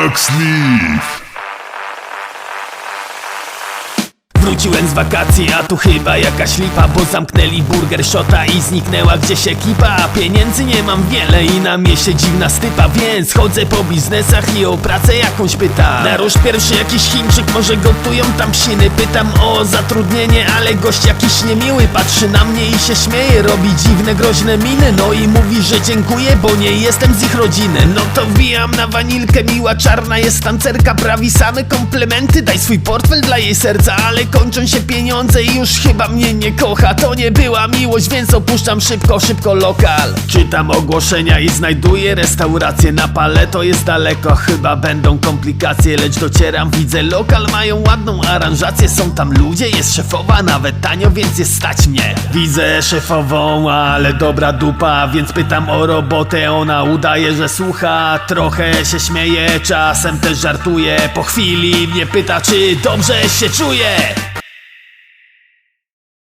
Bugsleaf. Wróciłem z wakacji, a tu chyba jakaś lipa Bo zamknęli burger shota i zniknęła gdzieś ekipa. Pieniędzy nie mam wiele i na mieście dziwna stypa Więc chodzę po biznesach i o pracę jakąś pytam. Naróż pierwszy jakiś Chińczyk, może gotują tam psiny? Pytam o zatrudnienie, ale gość jakiś niemiły Patrzy na mnie i się śmieje, robi dziwne, groźne miny. No i mówi, że dziękuję, bo nie jestem z ich rodziny. No to wbijam na wanilkę, miła czarna jest tancerka Prawi same komplementy, daj swój portfel dla jej serca Ale kończą się pieniądze i już chyba mnie nie kocha. To nie była miłość, więc opuszczam szybko, szybko lokal. Czytam ogłoszenia i znajduję restaurację na paleto jest daleko Chyba będą komplikacje, lecz docieram. Widzę lokal, mają ładną aranżację. Są tam ludzie, jest szefowa, nawet tanio, więc jest stać mnie. Widzę szefową, ale dobra dupa Więc pytam o robotę, ona udaje, że słucha Trochę się śmieje, czasem też żartuje. Po chwili mnie pyta, czy dobrze się czuję